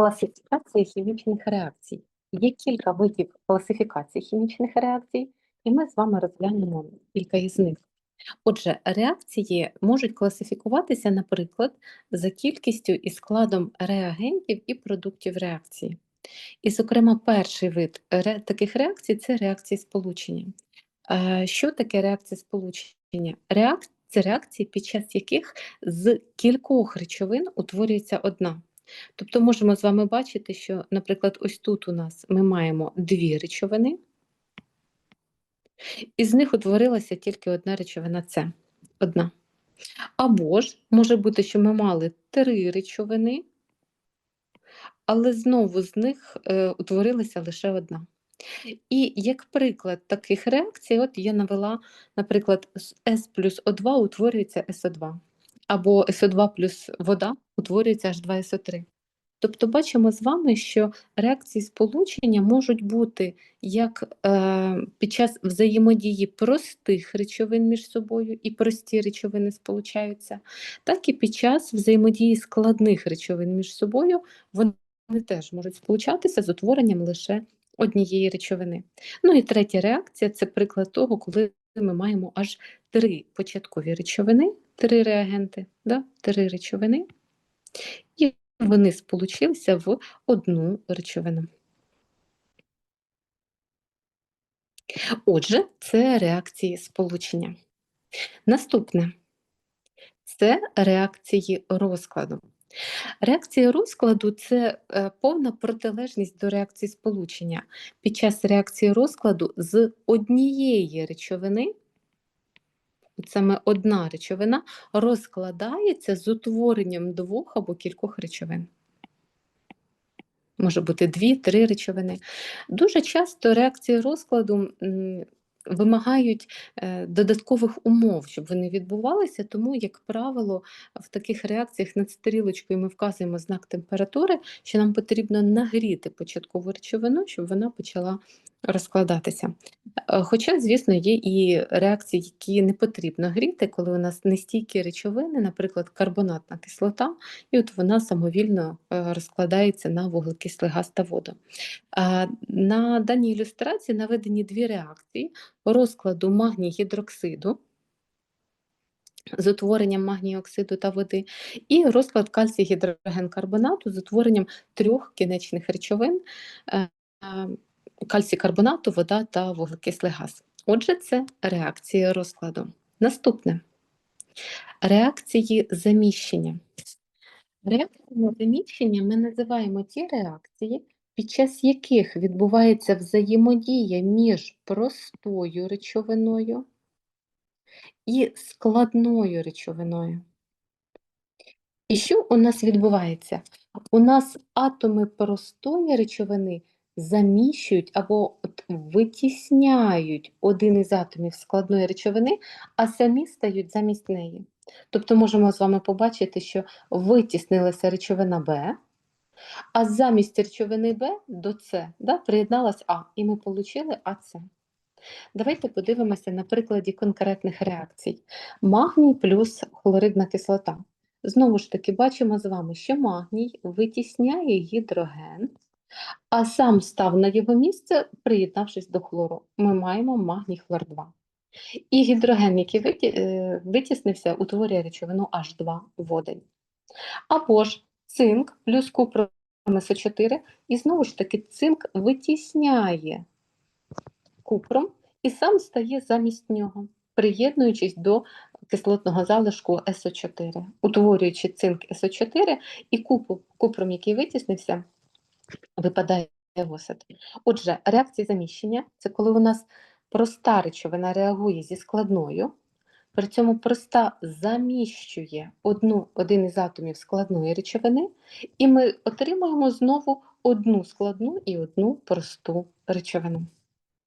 Класифікація хімічних реакцій. Є кілька видів класифікації хімічних реакцій, і ми з вами розглянемо кілька із них. Отже, реакції можуть класифікуватися, наприклад, за кількістю і складом реагентів і продуктів реакції. І, зокрема, перший вид таких реакцій це реакції сполучення. Що таке реакція сполучення? Реак... Це реакції, під час яких з кількох речовин утворюється одна. Тобто можемо з вами бачити, що, наприклад, ось тут у нас ми маємо дві речовини, і з них утворилася тільки одна речовина С. Одна. Або ж може бути, що ми мали три речовини, але знову з них е, утворилася лише одна. І як приклад таких реакцій, от я навела, наприклад, С плюс О2 утворюється СО2, або СО2 плюс вода утворюється H2SO3. Тобто бачимо з вами, що реакції сполучення можуть бути як е, під час взаємодії простих речовин між собою, і прості речовини сполучаються, так і під час взаємодії складних речовин між собою вони теж можуть сполучатися з утворенням лише однієї речовини. Ну і третя реакція це приклад того, коли ми маємо аж три початкові речовини, три реагенти, да? три речовини, і вони сполучилися в одну речовину. Отже, це реакції сполучення. Наступне це реакції розкладу. Реакція розкладу це е, повна протилежність до реакції сполучення. Під час реакції розкладу з однієї речовини, саме одна речовина, розкладається з утворенням двох або кількох речовин. Може бути дві, три речовини. Дуже часто реакції розкладу вимагають е, додаткових умов, щоб вони відбувалися, тому, як правило, в таких реакціях над стрілочкою ми вказуємо знак температури, що нам потрібно нагріти початкову речовину, щоб вона почала розкладатися. Е, Хоча, звісно, є і реакції, які не потрібно гріти, коли у нас нестійкі речовини, наприклад, карбонатна кислота, і от вона самовільно е, розкладається на вуглекислий газ та воду. На даній ілюстрації наведені дві реакції розкладу магній-гідроксиду з утворенням магнію-оксиду та води, і розклад кальцій-гідрогенкарбонату з утворенням трьох кінечних речовин е, е, кальцій-карбонату, вода та вуглекислий газ. Отже, це реакції розкладу. Наступне реакції заміщення. Реакціями заміщення ми називаємо ті реакції, під час яких відбувається взаємодія між простою речовиною і складною речовиною. І що у нас відбувається? У нас атоми простої речовини заміщують або витісняють один із атомів складної речовини, а самі стають замість неї. Тобто можемо з вами побачити, що витіснилася речовина Б, а замість речовини Б до С да, приєдналась А, і ми отримали АЦ. Давайте подивимося на прикладі конкретних реакцій. Магній плюс хлоридна кислота. Знову ж таки, бачимо з вами, що магній витісняє гідроген, а сам став на його місце, приєднавшись до хлору. Ми маємо магній хлор 2. І гідроген, який е, витіснився, утворює речовину H2 водень. Або ж цинк плюс купром СО4, і знову ж таки цинк витісняє купром і сам стає замість нього, приєднуючись до кислотного залишку СО4, утворюючи цинк СО4 і купу, купром, який витіснився, випадає осад. Отже, реакції заміщення це коли у нас проста речовина реагує зі складною, при цьому проста заміщує одну, один із атомів складної речовини, і ми отримуємо знову одну складну і одну просту речовину.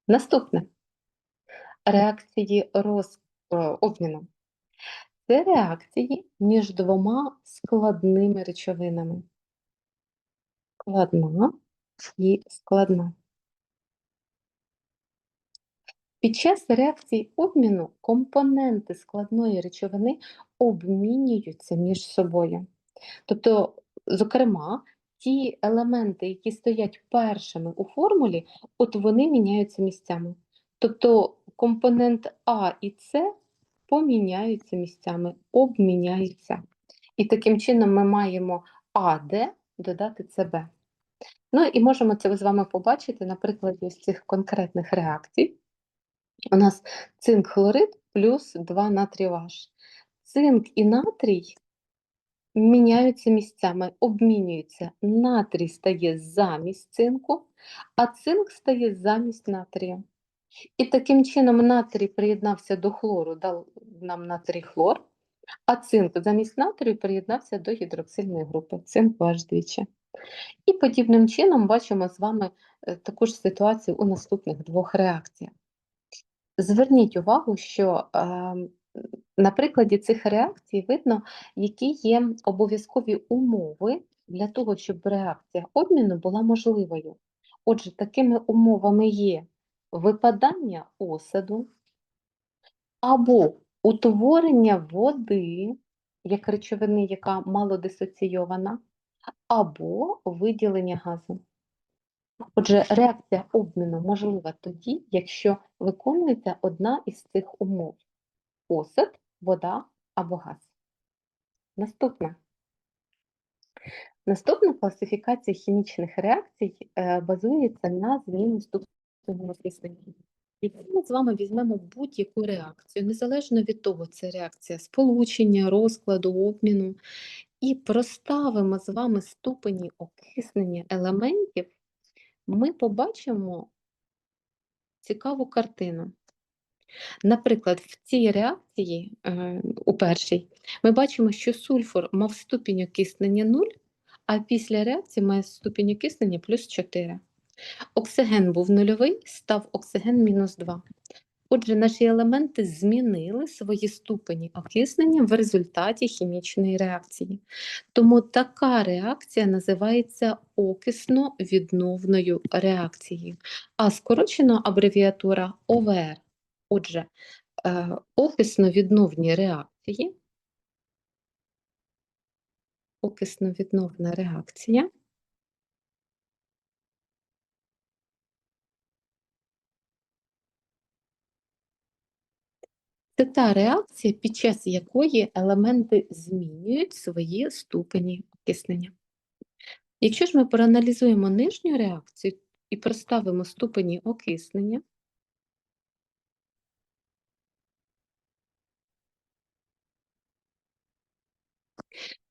Наступне реакції роз... е, обміну. Це реакції між двома складними речовинами. Складна і складна. Під час реакції обміну компоненти складної речовини обмінюються між собою. Тобто, зокрема, ті елементи, які стоять першими у формулі, от вони міняються місцями. Тобто компонент А і С поміняються місцями, обміняються. І таким чином ми маємо АД додати СБ. Ну і можемо це з вами побачити на прикладі ось цих конкретних реакцій. У нас цинк хлорид плюс 2 натрій H. Цинк і натрій міняються місцями, обмінюються. Натрій стає замість цинку, а цинк стає замість натрія. І таким чином натрій приєднався до хлору, дав нам натрій хлор, а цинк замість натрію приєднався до гідроксильної групи, цинк ваш двічі. І подібним чином бачимо з вами е, таку ж ситуацію у наступних двох реакціях. Зверніть увагу, що е, на прикладі цих реакцій видно, які є обов'язкові умови для того, щоб реакція обміну була можливою. Отже, такими умовами є випадання осаду або утворення води як речовини, яка малодисоційована, або виділення газу. Отже, реакція обміну можлива тоді, якщо виконується одна із цих умов: осад, вода або газ. Наступна. Наступна класифікація хімічних реакцій е, базується на зміні ступеню окислення. Якщо ми з вами візьмемо будь-яку реакцію, незалежно від того, це реакція сполучення, розкладу, обміну, і проставимо з вами ступені окиснення елементів, ми побачимо цікаву картину. Наприклад, в цій реакції, е, у першій, ми бачимо, що сульфур мав ступінь окиснення 0, а після реакції має ступінь окиснення плюс 4. Оксиген був нульовий, став оксиген мінус 2. Отже, наші елементи змінили свої ступені окиснення в результаті хімічної реакції. Тому така реакція називається окисно-відновною реакцією, а скорочена абревіатура ОВР. Отже, е, окисно-відновні реакції, окисно-відновна реакція. Це та реакція, під час якої елементи змінюють свої ступені окиснення. Якщо ж ми проаналізуємо нижню реакцію і проставимо ступені окиснення,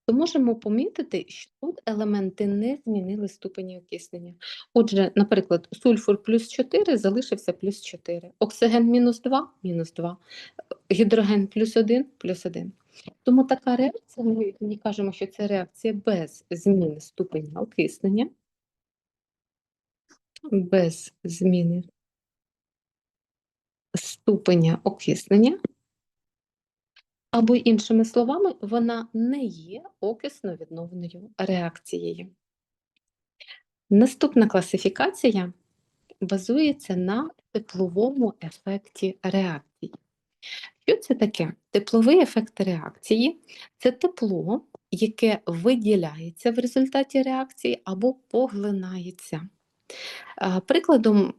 то можемо помітити, що тут елементи не змінили ступені окиснення. Отже, наприклад, сульфур плюс 4 залишився плюс 4, оксиген мінус 2 мінус 2, гідроген плюс 1 плюс 1. Тому така реакція, ми не кажемо, що це реакція без зміни ступеня окиснення, без зміни ступеня окиснення. Або, іншими словами, вона не є окисно-відновною реакцією. Наступна класифікація базується на тепловому ефекті реакції. Що це таке? Тепловий ефект реакції це тепло, яке виділяється в результаті реакції або поглинається. Прикладом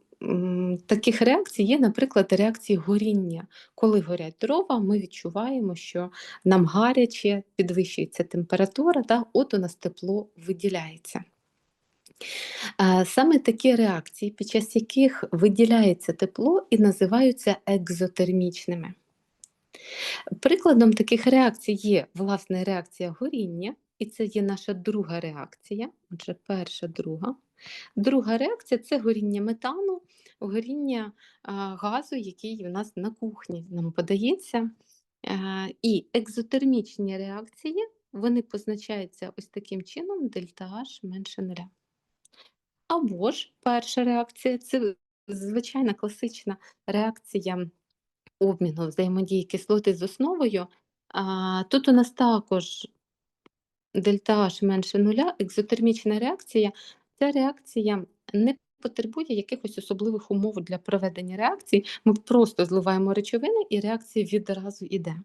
таких реакцій є, наприклад, реакції горіння. Коли горять дрова, ми відчуваємо, що нам гаряче, підвищується температура, та от у нас тепло виділяється. Саме такі реакції, під час яких виділяється тепло і називаються екзотермічними. Прикладом таких реакцій є власне реакція горіння, і це є наша друга реакція, отже, перша, друга. Друга реакція це горіння метану, горіння газу, який у нас на кухні нам подається. І екзотермічні реакції вони позначаються ось таким чином: дельта H менше нуля. Або ж перша реакція це звичайна класична реакція обміну взаємодії кислоти з основою. Тут у нас також дельта H менше нуля, екзотермічна реакція. Ця реакція не потребує якихось особливих умов для проведення реакцій. Ми просто зливаємо речовини, і реакція відразу йде.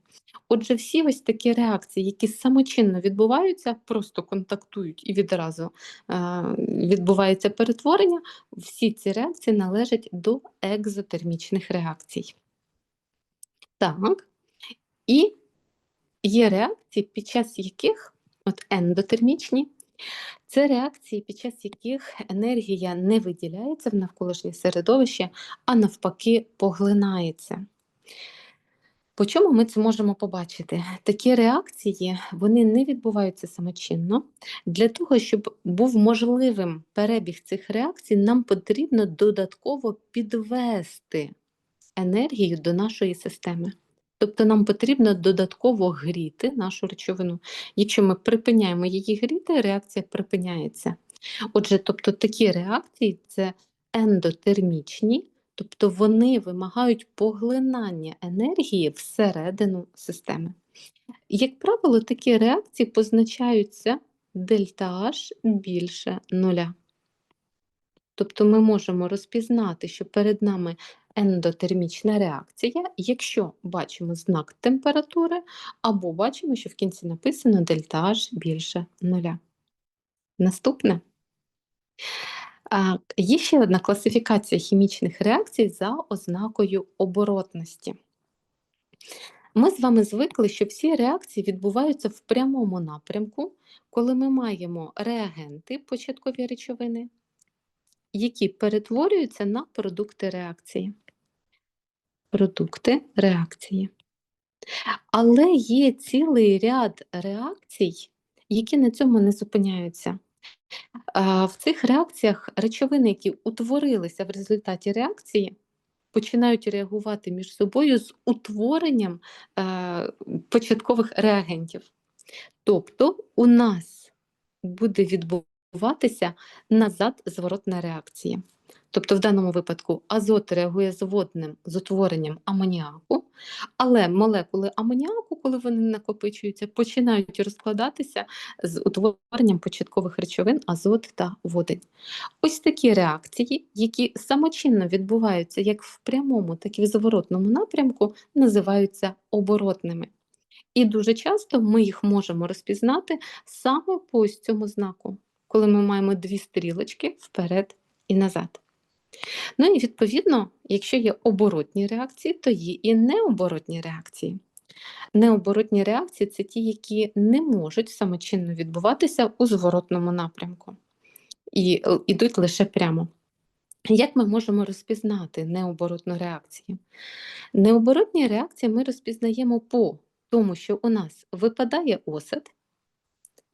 Отже, всі ось такі реакції, які самочинно відбуваються, просто контактують і відразу е, відбувається перетворення. Всі ці реакції належать до екзотермічних реакцій. Так. І є реакції, під час яких от ендотермічні, це реакції, під час яких енергія не виділяється в навколишнє середовище, а навпаки, поглинається. По чому ми це можемо побачити? Такі реакції вони не відбуваються самочинно. Для того, щоб був можливим перебіг цих реакцій, нам потрібно додатково підвести енергію до нашої системи. Тобто нам потрібно додатково гріти нашу речовину. Якщо ми припиняємо її гріти, реакція припиняється. Отже, тобто такі реакції це ендотермічні, тобто вони вимагають поглинання енергії всередину системи. Як правило, такі реакції позначаються дельта H більше нуля. Тобто ми можемо розпізнати, що перед нами ендотермічна реакція, якщо бачимо знак температури, або бачимо, що в кінці написано дельта H більше нуля. Наступне. Є ще одна класифікація хімічних реакцій за ознакою оборотності. Ми з вами звикли, що всі реакції відбуваються в прямому напрямку, коли ми маємо реагенти, початкові речовини, які перетворюються на продукти реакції. Продукти реакції. Але є цілий ряд реакцій, які на цьому не зупиняються. В цих реакціях речовини, які утворилися в результаті реакції, починають реагувати між собою з утворенням е, початкових реагентів. Тобто у нас буде відбуватися назад зворотна реакція. Тобто, в даному випадку азот реагує з водним з утворенням амоніаку, але молекули амоніаку, коли вони накопичуються, починають розкладатися з утворенням початкових речовин азот та водень. Ось такі реакції, які самочинно відбуваються як в прямому, так і в зворотному напрямку, називаються оборотними. І дуже часто ми їх можемо розпізнати саме по ось цьому знаку, коли ми маємо дві стрілочки вперед і назад. Ну і відповідно, якщо є оборотні реакції, то є і необоротні реакції. Необоротні реакції це ті, які не можуть самочинно відбуватися у зворотному напрямку і йдуть лише прямо. Як ми можемо розпізнати необоротну реакцію? Необоротні реакції ми розпізнаємо по тому, що у нас випадає осад,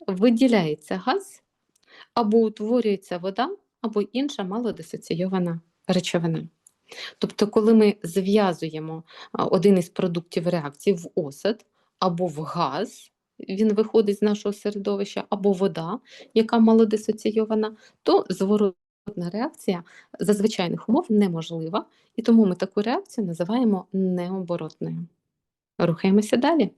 виділяється газ або утворюється вода, або інша малодисоційована речовина. Тобто, коли ми зв'язуємо один із продуктів реакції в осад або в газ, він виходить з нашого середовища, або вода, яка малодисоційована, то зворотна реакція за звичайних умов неможлива, і тому ми таку реакцію називаємо необоротною. Рухаємося далі.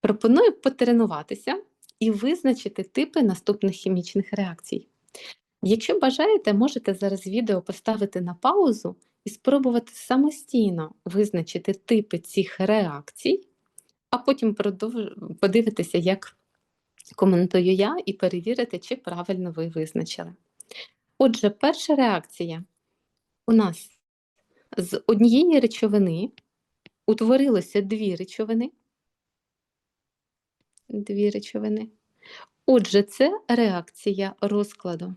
Пропоную потренуватися і визначити типи наступних хімічних реакцій. Якщо бажаєте, можете зараз відео поставити на паузу і спробувати самостійно визначити типи цих реакцій, а потім подивитися, як коментую я, і перевірити, чи правильно ви визначили. Отже, перша реакція у нас з однієї речовини утворилося дві речовини. Дві речовини. Отже, це реакція розкладу.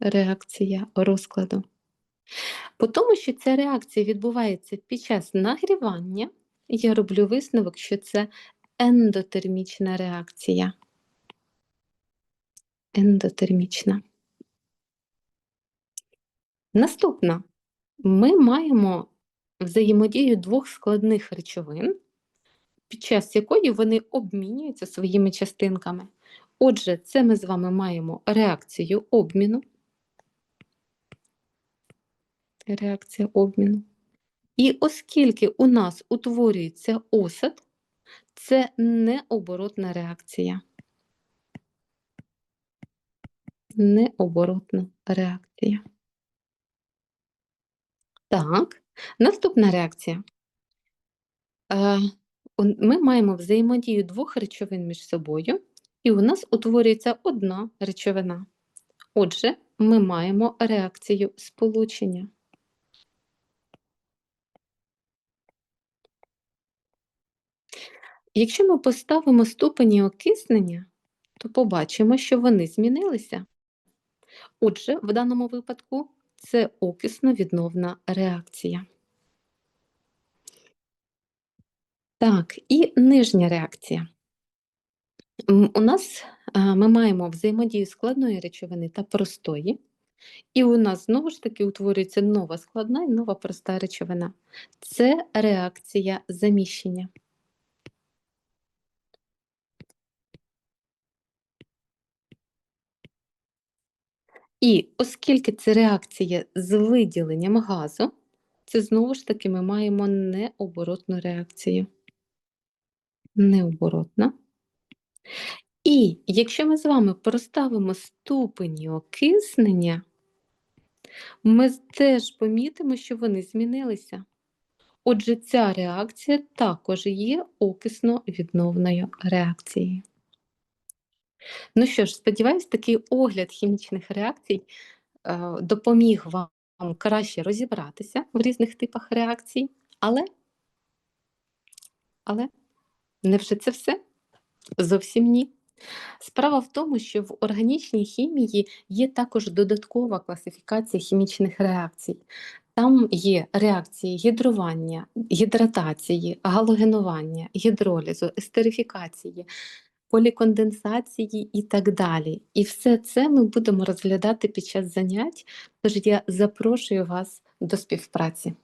Реакція розкладу. По тому, що ця реакція відбувається під час нагрівання, я роблю висновок, що це ендотермічна реакція. Ендотермічна. Наступна. Ми маємо взаємодію двох складних речовин, під час якої вони обмінюються своїми частинками. Отже, це ми з вами маємо реакцію обміну. Реакція обміну. І оскільки у нас утворюється осад, це необоротна реакція. необоротна реакція. Так, наступна реакція. Ми маємо взаємодію двох речовин між собою, і у нас утворюється одна речовина. Отже, ми маємо реакцію сполучення. Якщо ми поставимо ступені окиснення, то побачимо, що вони змінилися. Отже, в даному випадку це окисно-відновна реакція. Так, і нижня реакція. У нас ми маємо взаємодію складної речовини та простої, і у нас знову ж таки утворюється нова складна і нова проста речовина. Це реакція заміщення. І оскільки це реакція з виділенням газу, це знову ж таки ми маємо необоротну реакцію. Необоротна. І якщо ми з вами проставимо ступені окиснення, ми теж помітимо, що вони змінилися. Отже, ця реакція також є окисно-відновною реакцією. Ну що ж, сподіваюсь, такий огляд хімічних реакцій е, допоміг вам краще розібратися в різних типах реакцій, але, але невже це все? Зовсім ні. Справа в тому, що в органічній хімії є також додаткова класифікація хімічних реакцій. Там є реакції гідрування, гідратації, галогенування, гідролізу, естерифікації, поліконденсації і так далі. І все це ми будемо розглядати під час занять, тож я запрошую вас до співпраці.